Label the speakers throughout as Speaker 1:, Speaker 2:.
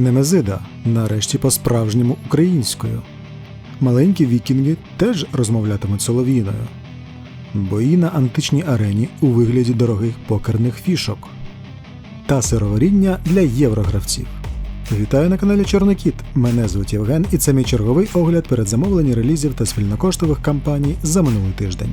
Speaker 1: Немезида, нарешті по-справжньому українською. Маленькі вікінги теж розмовлятимуть солов'їною. Бої на античній арені у вигляді дорогих покерних фішок та сироваріння для єврогравців. Вітаю на каналі Чорний Кіт. Мене звуть Євген, і це мій черговий огляд передзамовлень релізів та спільнокоштових кампаній за минулий тиждень.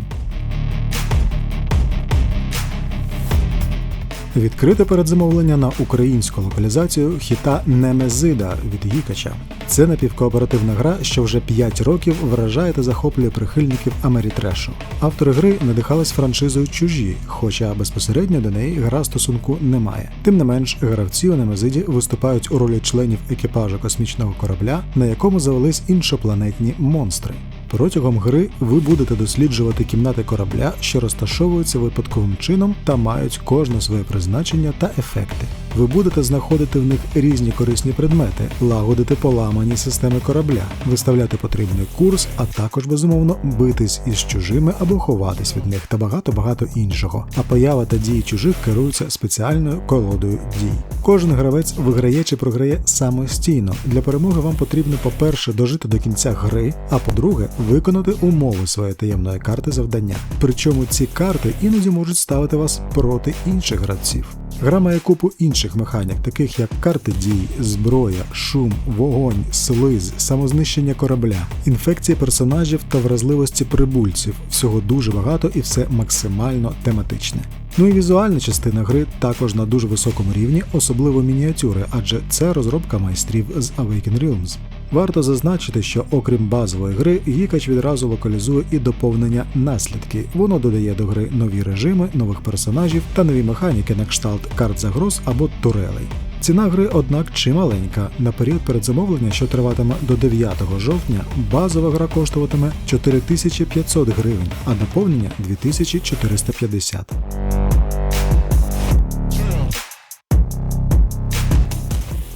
Speaker 1: Відкрите передзамовлення на українську локалізацію хіта Немезида від Гікача. Це напівкооперативна гра, що вже 5 років вражає та захоплює прихильників Амерітрешу. Автори гри надихались франшизою чужі, хоча безпосередньо до неї гра стосунку немає. Тим не менш, гравці у Немезиді виступають у ролі членів екіпажу космічного корабля, на якому завелись іншопланетні монстри. Протягом гри ви будете досліджувати кімнати корабля, що розташовуються випадковим чином та мають кожне своє призначення та ефекти. Ви будете знаходити в них різні корисні предмети, лагодити поламані системи корабля, виставляти потрібний курс, а також безумовно битись із чужими або ховатись від них та багато багато іншого. А поява та дії чужих керуються спеціальною колодою дій. Кожен гравець виграє чи програє самостійно. Для перемоги вам потрібно, по-перше, дожити до кінця гри, а по-друге, виконати умови своєї таємної карти завдання. Причому ці карти іноді можуть ставити вас проти інших гравців. Гра має купу інших механік, таких як карти дій, зброя, шум, вогонь, слиз, самознищення корабля, інфекції персонажів та вразливості прибульців. Всього дуже багато і все максимально тематичне. Ну і візуальна частина гри також на дуже високому рівні, особливо мініатюри, адже це розробка майстрів з Awaken Realms. Варто зазначити, що окрім базової гри, Гікач відразу локалізує і доповнення наслідки. Воно додає до гри нові режими, нових персонажів та нові механіки на кшталт карт загроз або турелей. Ціна гри, однак, чималенька. На період передзамовлення, що триватиме до 9 жовтня, базова гра коштуватиме 4500 гривень, а наповнення 2450.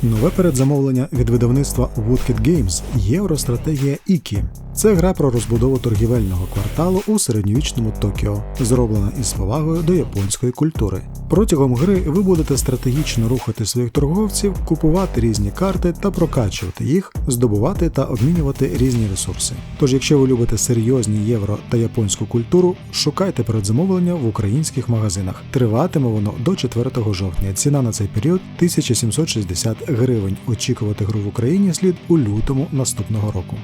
Speaker 1: Нове передзамовлення від видавництва Woodkit Games Євростратегія Ікі. Це гра про розбудову торгівельного кварталу у середньовічному Токіо, зроблена із повагою до японської культури. Протягом гри ви будете стратегічно рухати своїх торговців, купувати різні карти та прокачувати їх, здобувати та обмінювати різні ресурси. Тож, якщо ви любите серйозні євро та японську культуру, шукайте передзамовлення в українських магазинах. Триватиме воно до 4 жовтня. Ціна на цей період 1760 гривень. Очікувати гру в Україні слід у лютому наступного року.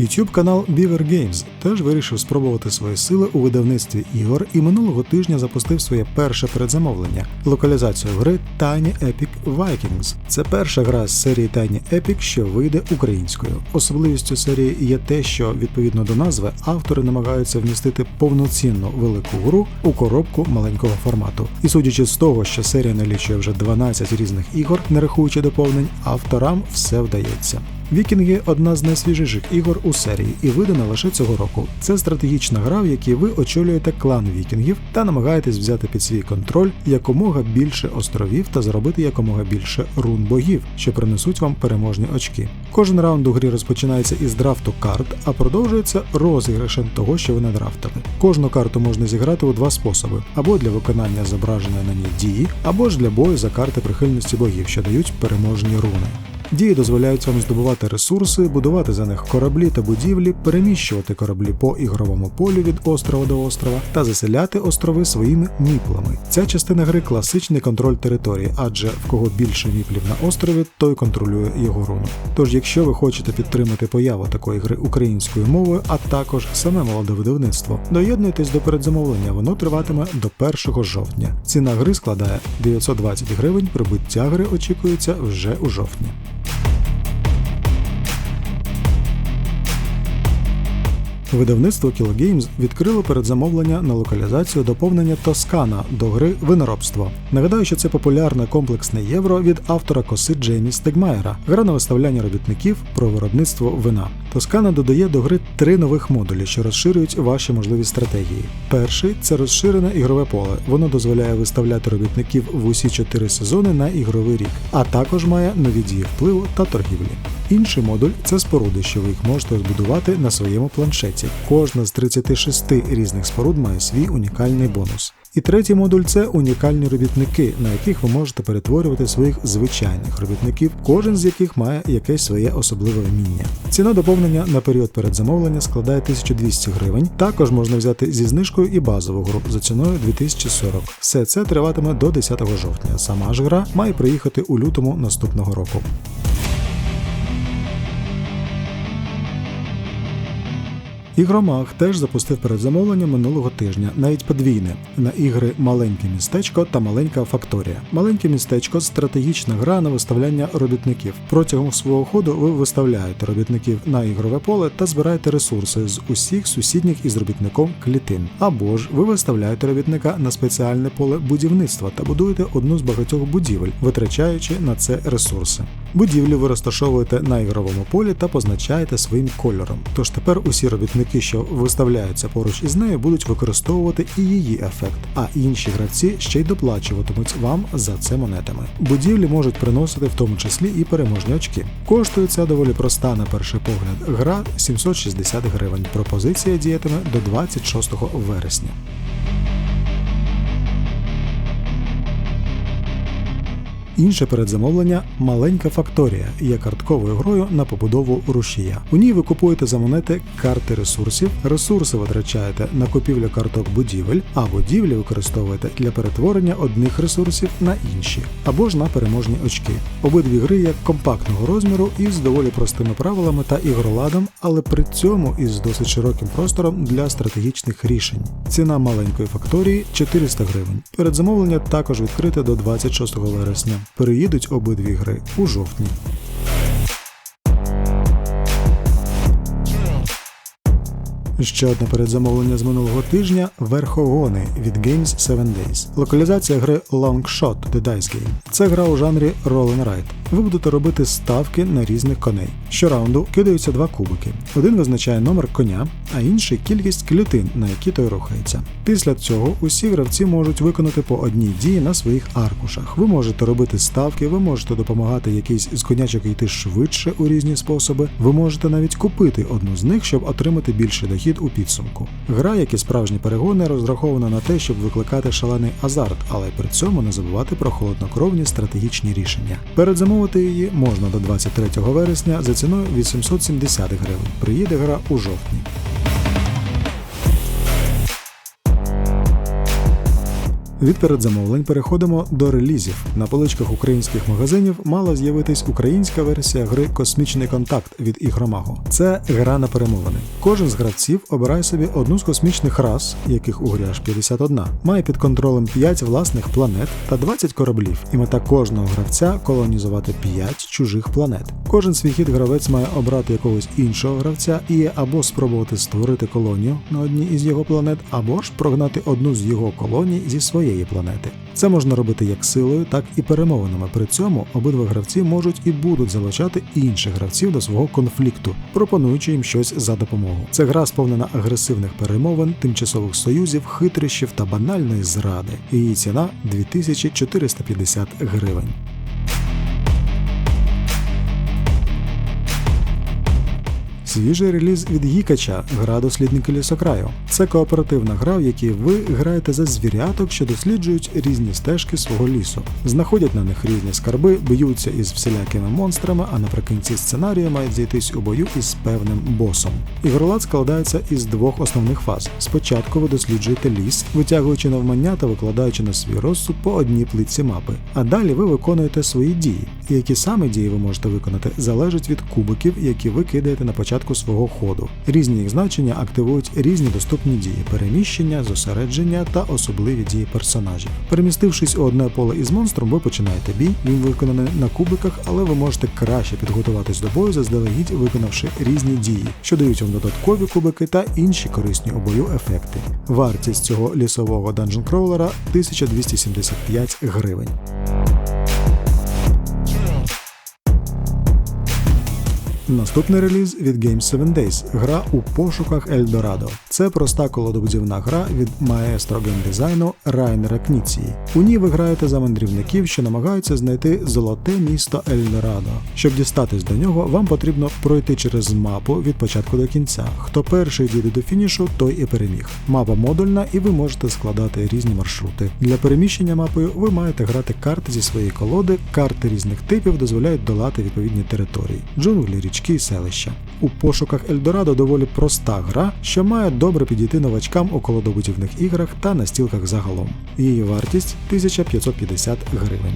Speaker 1: YouTube канал Beaver Games теж вирішив спробувати свої сили у видавництві ігор і минулого тижня запустив своє перше передзамовлення локалізацію гри Tiny Epic Vikings. Це перша гра з серії Tiny Epic, що вийде українською. Особливістю серії є те, що відповідно до назви автори намагаються вмістити повноцінну велику гру у коробку маленького формату. І судячи з того, що серія налічує вже 12 різних ігор, не рахуючи доповнень, авторам все вдається. Вікінги одна з найсвіжіших ігор у серії і видана лише цього року. Це стратегічна гра, в якій ви очолюєте клан вікінгів та намагаєтесь взяти під свій контроль якомога більше островів та зробити якомога більше рун богів, що принесуть вам переможні очки. Кожен раунд у грі розпочинається із драфту карт, а продовжується розіграшем того, що ви надрафтили. Кожну карту можна зіграти у два способи: або для виконання зображеної на ній дії, або ж для бою за карти прихильності богів, що дають переможні руни. Дії дозволяють вам здобувати ресурси, будувати за них кораблі та будівлі, переміщувати кораблі по ігровому полю від острова до острова та заселяти острови своїми міплами. Ця частина гри класичний контроль території, адже в кого більше міплів на острові, той контролює його руну. Тож, якщо ви хочете підтримати появу такої гри українською мовою, а також саме молоде видавництво, доєднуйтесь до передзамовлення, воно триватиме до 1 жовтня. Ціна гри складає 920 гривень, прибуття гри очікується вже у жовтні. Видавництво Kilo Games відкрило передзамовлення на локалізацію доповнення Тоскана до гри Виноробство. Нагадаю, що це популярне комплексне євро від автора коси Джеймі Стегмаєра, гра на виставляння робітників про виробництво вина. Тоскана додає до гри три нових модулі, що розширюють ваші можливі стратегії. Перший це розширене ігрове поле. Воно дозволяє виставляти робітників в усі чотири сезони на ігровий рік, а також має нові дії впливу та торгівлі. Інший модуль це споруди, що ви їх можете збудувати на своєму планшеті. Комплекті. Кожна з 36 різних споруд має свій унікальний бонус. І третій модуль це унікальні робітники, на яких ви можете перетворювати своїх звичайних робітників, кожен з яких має якесь своє особливе вміння. Ціна доповнення на період передзамовлення складає 1200 гривень. Також можна взяти зі знижкою і базову гру за ціною 2040. Все це триватиме до 10 жовтня. Сама ж гра має приїхати у лютому наступного року. Ігромаг теж запустив передзамовлення минулого тижня, навіть подвійне, на ігри Маленьке містечко та Маленька факторія. Маленьке містечко стратегічна гра на виставляння робітників. Протягом свого ходу ви виставляєте робітників на ігрове поле та збираєте ресурси з усіх сусідніх із робітником клітин. Або ж ви виставляєте робітника на спеціальне поле будівництва та будуєте одну з багатьох будівель, витрачаючи на це ресурси. Будівлю ви розташовуєте на ігровому полі та позначаєте своїм кольором. Тож тепер усі робітники, що виставляються поруч із нею, будуть використовувати і її ефект, а інші гравці ще й доплачуватимуть вам за це монетами. Будівлі можуть приносити в тому числі і переможні очки. Коштує ця доволі проста на перший погляд. Гра 760 гривень. Пропозиція діятиме до 26 вересня. Інше передзамовлення маленька факторія є картковою грою на побудову рушія. У ній ви купуєте за монети карти ресурсів, ресурси витрачаєте на купівлю карток будівель, а будівлі використовуєте для перетворення одних ресурсів на інші, або ж на переможні очки. Обидві гри є компактного розміру із доволі простими правилами та ігроладом, але при цьому із досить широким простором для стратегічних рішень. Ціна маленької факторії 400 гривень. Передзамовлення також відкрите до 26 вересня. Переїдуть обидві гри у жовтні. Ще одне передзамовлення з минулого тижня Верхогони від Games 7 Days. Локалізація гри Long Shot The Dice Game. Це гра у жанрі Roll Ride. Ви будете робити ставки на різних коней. Щораунду кидаються два кубики. Один визначає номер коня, а інший кількість клітин, на які той рухається. Після цього усі гравці можуть виконати по одній дії на своїх аркушах. Ви можете робити ставки, ви можете допомагати якийсь з конячок йти швидше у різні способи. Ви можете навіть купити одну з них, щоб отримати більший дохід у підсумку. Гра, як і справжні перегони, розрахована на те, щоб викликати шалений азарт, але при цьому не забувати про холоднокровні стратегічні рішення. Передзамовити її можна до 23 вересня за ціною 870 гривень. Приїде гра у жовтні. Від передзамовлень переходимо до релізів. На поличках українських магазинів мала з'явитись українська версія гри Космічний контакт від Ігромагу. Це гра на перемовини. Кожен з гравців обирає собі одну з космічних рас, яких у грі аж 51, має під контролем 5 власних планет та 20 кораблів, і мета кожного гравця колонізувати 5 чужих планет. Кожен свій хід гравець має обрати якогось іншого гравця і або спробувати створити колонію на одній із його планет, або ж прогнати одну з його колоній зі своєї планети. Це можна робити як силою, так і перемовинами. При цьому обидва гравці можуть і будуть залучати інших гравців до свого конфлікту, пропонуючи їм щось за допомогу. Це гра сповнена агресивних перемовин, тимчасових союзів, хитрощів та банальної зради. Її ціна 2450 гривень. Свіжий реліз від Гікача Гра дослідники лісокраю. Це кооперативна гра, в якій ви граєте за звіряток, що досліджують різні стежки свого лісу, знаходять на них різні скарби, б'ються із всілякими монстрами, а наприкінці сценарію мають зійтись у бою із певним босом. Ігролад складається із двох основних фаз. Спочатку ви досліджуєте ліс, витягуючи навмання та викладаючи на свій розсуд по одній плитці мапи. А далі ви виконуєте свої дії. І які саме дії ви можете виконати, залежить від кубиків, які ви кидаєте на початку свого ходу. Різні їх значення активують різні доступні дії: переміщення, зосередження та особливі дії персонажів. Перемістившись у одне поле із монстром, ви починаєте бій. Він виконаний на кубиках, але ви можете краще підготуватись до бою, заздалегідь виконавши різні дії, що дають вам додаткові кубики та інші корисні у бою ефекти. Вартість цього лісового данжен кроулера 1275 гривень. Наступний реліз від Games 7 Days – гра у пошуках Ельдорадо. Це проста колодобудівна гра від маестро геймдизайну Райнера Кніції. У ній ви граєте за мандрівників, що намагаються знайти золоте місто Ельдорадо. Щоб дістатись до нього, вам потрібно пройти через мапу від початку до кінця. Хто перший дійде до фінішу, той і переміг. Мапа модульна, і ви можете складати різні маршрути. Для переміщення мапою ви маєте грати карти зі своєї колоди. Карти різних типів дозволяють долати відповідні території, джунглі, річки і селища. У пошуках Ельдорадо доволі проста гра, що має добре підійти новачкам у колодобудівних іграх та настілках загалом. Її вартість 1550 гривень.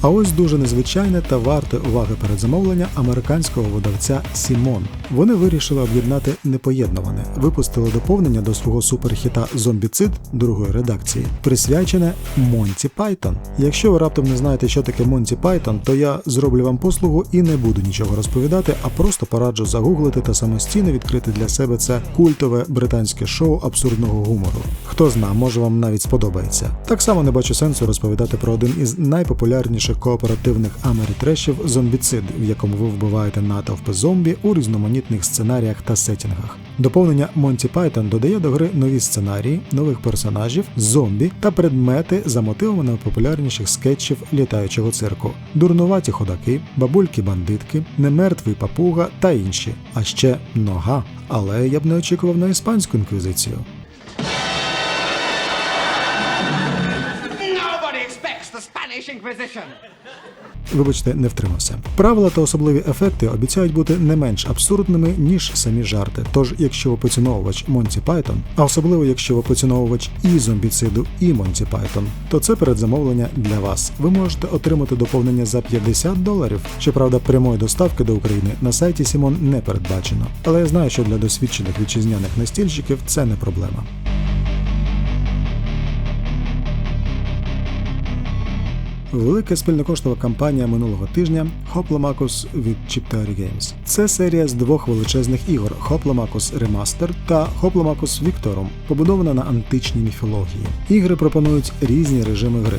Speaker 1: А ось дуже незвичайне та варте уваги передзамовлення американського видавця Сімон. Вони вирішили об'єднати непоєднуване, випустили доповнення до свого суперхіта Зомбіцид другої редакції, присвячене Монті Пайтон. Якщо ви раптом не знаєте, що таке Монті Пайтон, то я зроблю вам послугу і не буду нічого розповідати, а просто пораджу загуглити та самостійно відкрити для себе це культове британське шоу абсурдного гумору. Хто зна, може вам навіть сподобається. Так само не бачу сенсу розповідати про один із найпопулярніших кооперативних америтрешів зомбіцид, в якому ви вбиваєте натовпи зомбі у різноманітних сценаріях та сетінгах. Доповнення Монті Пайтон додає до гри нові сценарії, нових персонажів, зомбі та предмети за мотивами найпопулярніших скетчів літаючого цирку, дурнуваті ходаки, бабульки-бандитки, немертвий папуга та інші. А ще нога. Але я б не очікував на іспанську інквізицію.
Speaker 2: Spanish Inquisition.
Speaker 1: Вибачте, не втримався. Правила та особливі ефекти обіцяють бути не менш абсурдними, ніж самі жарти. Тож, якщо ви поціновувач Монті Пайтон, а особливо якщо ви поціновувач і зомбіциду, і Монті Пайтон, то це передзамовлення для вас. Ви можете отримати доповнення за 50 доларів. Щоправда, прямої доставки до України на сайті Сімон не передбачено. Але я знаю, що для досвідчених вітчизняних настільщиків це не проблема. Велика спільнокоштова кампанія минулого тижня Hoplomachus від Chip Games. Це серія з двох величезних ігор Hoplomachus Remastered та Hoplomachus Victorum, побудована на античній міфології. Ігри пропонують різні режими гри: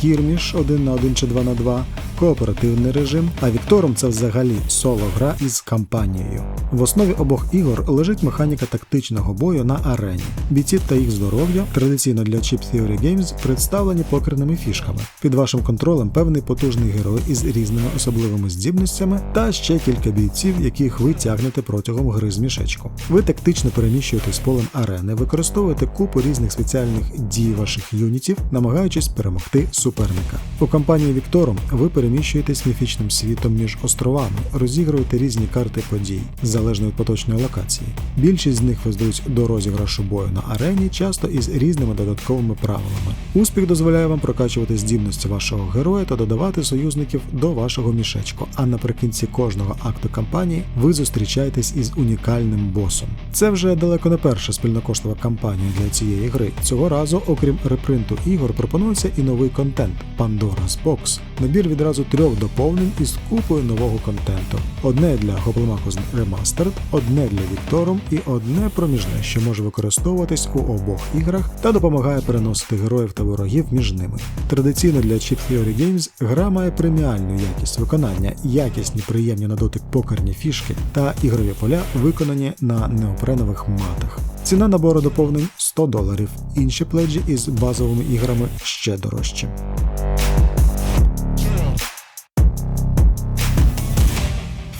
Speaker 1: скірміш 1 на 1 чи 2 на 2, кооперативний режим, а Victorum це взагалі соло-гра із кампанією. В основі обох ігор лежить механіка тактичного бою на арені. Бійці та їх здоров'я традиційно для Chip Theory Games представлені покерними фішками. Під вашим контролем певний потужний герой із різними особливими здібностями та ще кілька бійців, яких ви тягнете протягом гри з мішечку. Ви тактично переміщуєтесь полем арени, використовуєте купу різних спеціальних дій ваших юнітів, намагаючись перемогти суперника. У кампанії Віктором ви переміщуєтесь міфічним світом між островами, розігруєте різні карти подій, залежно від поточної локації. Більшість з них везуть до розіграшу бою на арені, часто із різними додатковими правилами. Успіх дозволяє вам прокачувати здібності вашого героя та додавати союзників до вашого мішечку. А наприкінці кожного акту кампанії ви зустрічаєтесь із унікальним босом. Це вже далеко не перша спільнокоштова кампанія для цієї гри. Цього разу, окрім репринту ігор, пропонується і новий контент Pandora's Box. Набір відразу трьох доповнень із купою нового контенту: одне для Hoplomachus Remastered, одне для Victorum і одне проміжне, що може використовуватись у обох іграх та допомагає переносити героїв та ворогів між ними. Традиційно для Chip Theory Games гра має преміальну якість виконання, якісні приємні на дотик покерні фішки та ігрові поля, виконані на неопренових матах. Ціна набору доповнень 100 доларів. Інші пледжі із базовими іграми ще дорожчі.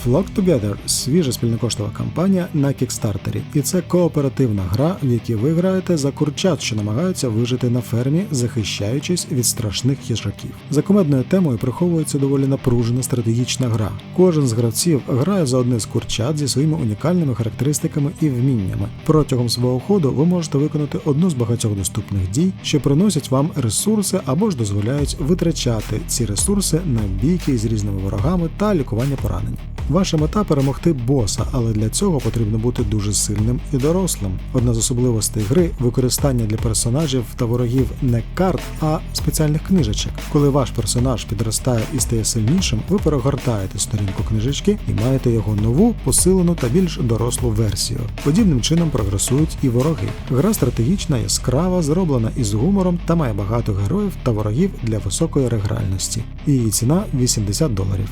Speaker 1: Flock Together свіжа спільнокоштова кампанія на кікстартері, і це кооперативна гра, в якій ви граєте за курчат, що намагаються вижити на фермі, захищаючись від страшних їжаків. За комедною темою приховується доволі напружена стратегічна гра. Кожен з гравців грає за одне з курчат зі своїми унікальними характеристиками і вміннями. Протягом свого ходу ви можете виконати одну з багатьох доступних дій, що приносять вам ресурси або ж дозволяють витрачати ці ресурси на бійки з різними ворогами та лікування поранень. Ваша мета перемогти боса, але для цього потрібно бути дуже сильним і дорослим. Одна з особливостей гри використання для персонажів та ворогів не карт, а спеціальних книжечок. Коли ваш персонаж підростає і стає сильнішим, ви перегортаєте сторінку книжечки і маєте його нову, посилену та більш дорослу версію. Подібним чином прогресують і вороги. Гра стратегічна, яскрава, зроблена із гумором та має багато героїв та ворогів для високої регральності. Її ціна 80 доларів.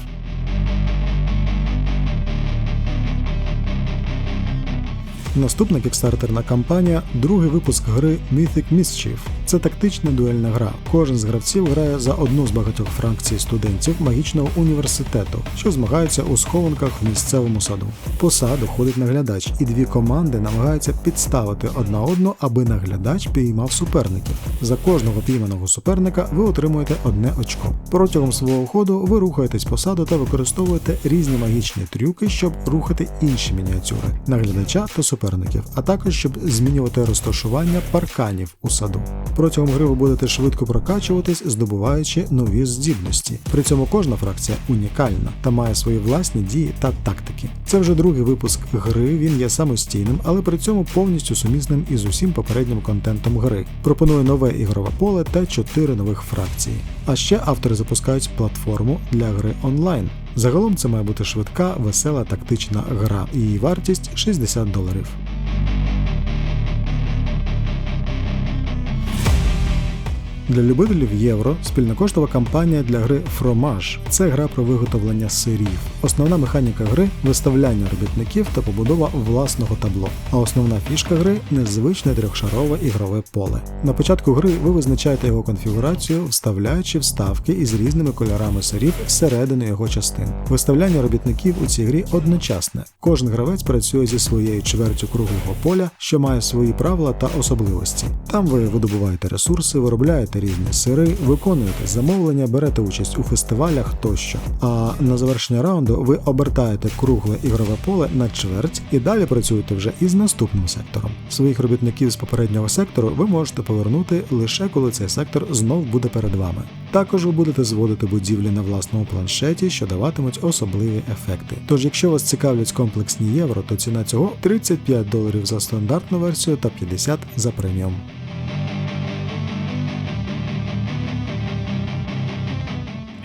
Speaker 1: Наступна кікстартерна кампанія другий випуск гри Mythic Mischief. Це тактична дуельна гра. Кожен з гравців грає за одну з багатьох фракцій студентів магічного університету, що змагаються у схованках в місцевому саду. По саду ходить наглядач, і дві команди намагаються підставити одна одну, аби наглядач піймав суперників. За кожного пійманого суперника ви отримуєте одне очко. Протягом свого ходу ви рухаєтесь по саду та використовуєте різні магічні трюки, щоб рухати інші мініатюри наглядача та суперників, а також щоб змінювати розташування парканів у саду. Протягом гри ви будете швидко прокачуватись, здобуваючи нові здібності. При цьому кожна фракція унікальна та має свої власні дії та тактики. Це вже другий випуск гри. Він є самостійним, але при цьому повністю сумісним із усім попереднім контентом гри. Пропонує нове ігрове поле та чотири нових фракції. А ще автори запускають платформу для гри онлайн. Загалом це має бути швидка, весела тактична гра. Її вартість 60 доларів. Для любителів євро спільнокоштова кампанія для гри Fromage. Це гра про виготовлення сирів. Основна механіка гри виставляння робітників та побудова власного табло. А основна фішка гри незвичне трьохшарове ігрове поле. На початку гри ви визначаєте його конфігурацію, вставляючи вставки із різними кольорами сирів всередину його частин. Виставляння робітників у цій грі одночасне. Кожен гравець працює зі своєю чвертю круглого поля, що має свої правила та особливості. Там ви видобуваєте ресурси, виробляєте різні сири, виконуєте замовлення, берете участь у фестивалях тощо. А на завершення раунду ви обертаєте кругле ігрове поле на чверть і далі працюєте вже із наступним сектором. Своїх робітників з попереднього сектору ви можете повернути лише коли цей сектор знов буде перед вами. Також ви будете зводити будівлі на власному планшеті, що даватимуть особливі ефекти. Тож, якщо вас цікавлять комплексні євро, то ціна цього 35 доларів за стандартну версію та 50 за преміум.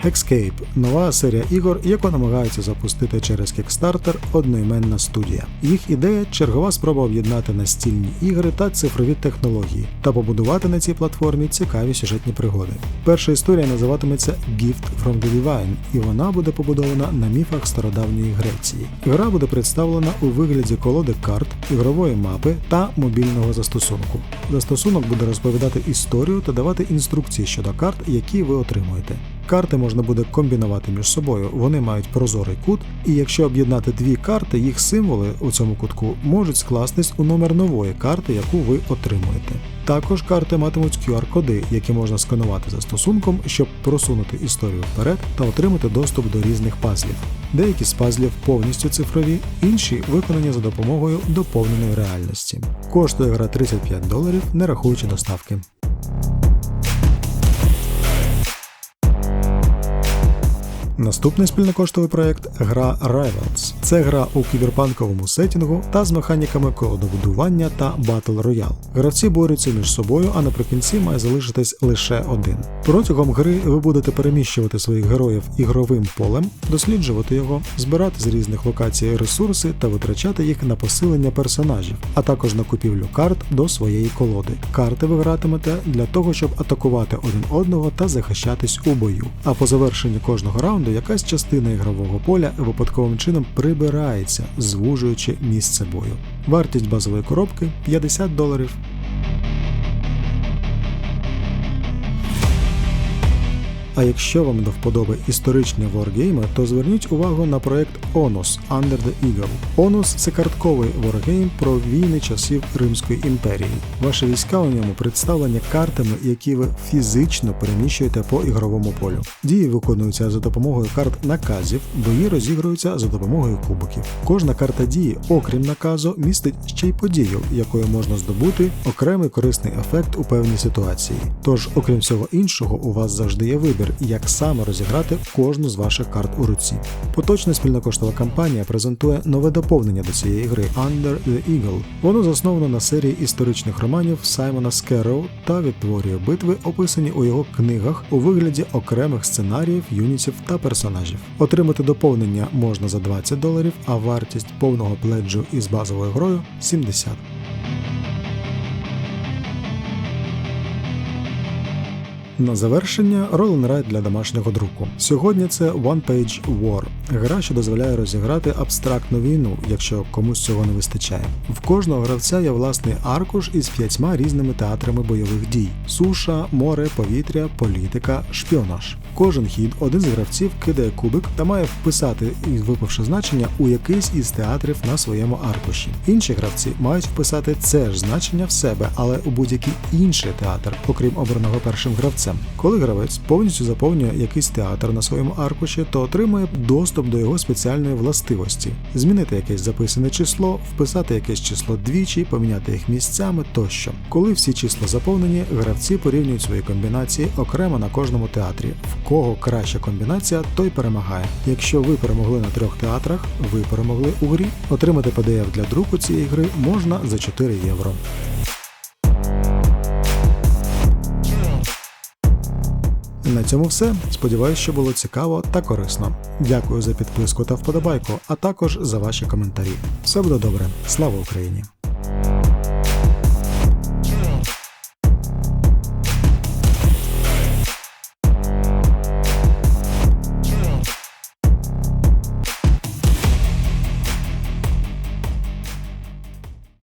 Speaker 1: Hexcape – нова серія ігор, яку намагаються запустити через Kickstarter одноіменна студія. Їх ідея чергова спроба об'єднати настільні ігри та цифрові технології та побудувати на цій платформі цікаві сюжетні пригоди. Перша історія називатиметься Gift from the Divine, і вона буде побудована на міфах стародавньої Греції. Гра буде представлена у вигляді колоди карт, ігрової мапи та мобільного застосунку. Застосунок буде розповідати історію та давати інструкції щодо карт, які ви отримуєте. Карти можна буде комбінувати між собою, вони мають прозорий кут, і якщо об'єднати дві карти, їх символи у цьому кутку можуть скластись у номер нової карти, яку ви отримуєте. Також карти матимуть QR-коди, які можна сканувати застосунком, щоб просунути історію вперед та отримати доступ до різних пазлів. Деякі з пазлів повністю цифрові, інші виконані за допомогою доповненої реальності. Коштує гра 35 доларів, не рахуючи доставки. Наступний спільнокоштовий проект гра Rivals. Це гра у кіберпанковому сетінгу та з механіками колодобудування та батл роял. Гравці борються між собою, а наприкінці має залишитись лише один. Протягом гри ви будете переміщувати своїх героїв ігровим полем, досліджувати його, збирати з різних локацій ресурси та витрачати їх на посилення персонажів, а також на купівлю карт до своєї колоди. Карти ви гратимете для того, щоб атакувати один одного та захищатись у бою. А по завершенні кожного раунду якась частина ігрового поля випадковим чином прибирається, звужуючи місце бою. Вартість базової коробки 50 доларів. А якщо вам до вподоби історичні воргейми, то зверніть увагу на проект Onus Under the Eagle. Onus – це картковий воргейм про війни часів Римської імперії. Ваші війська у ньому представлені картами, які ви фізично переміщуєте по ігровому полю. Дії виконуються за допомогою карт наказів, бої розігруються за допомогою кубоків. Кожна карта дії, окрім наказу, містить ще й подію, якою можна здобути окремий корисний ефект у певній ситуації. Тож, окрім всього іншого, у вас завжди є вибір вибір, як саме розіграти кожну з ваших карт у руці. Поточна спільнокоштова кампанія презентує нове доповнення до цієї гри Under the Eagle. Воно засновано на серії історичних романів Саймона Скерроу та відтворює битви, описані у його книгах у вигляді окремих сценаріїв, юнітів та персонажів. Отримати доповнення можна за 20 доларів, а вартість повного пледжу із базовою грою 70. На завершення Roll Ride для домашнього друку. Сьогодні це One Page War, гра, що дозволяє розіграти абстрактну війну, якщо комусь цього не вистачає. В кожного гравця є власний аркуш із п'ятьма різними театрами бойових дій: суша, море, повітря, політика, шпіонаж. Кожен хід один з гравців кидає кубик та має вписати випавши значення у якийсь із театрів на своєму аркуші. Інші гравці мають вписати це ж значення в себе, але у будь-який інший театр, окрім обраного першим гравцем. Коли гравець повністю заповнює якийсь театр на своєму аркуші, то отримує доступ до його спеціальної властивості: змінити якесь записане число, вписати якесь число двічі, поміняти їх місцями тощо. Коли всі числа заповнені, гравці порівнюють свої комбінації окремо на кожному театрі. В кого краща комбінація, той перемагає. Якщо ви перемогли на трьох театрах, ви перемогли у грі. Отримати PDF для друку цієї гри можна за 4 євро. На цьому все. Сподіваюсь, що було цікаво та корисно. Дякую за підписку та вподобайку, а також за ваші коментарі. Все буде добре. Слава Україні!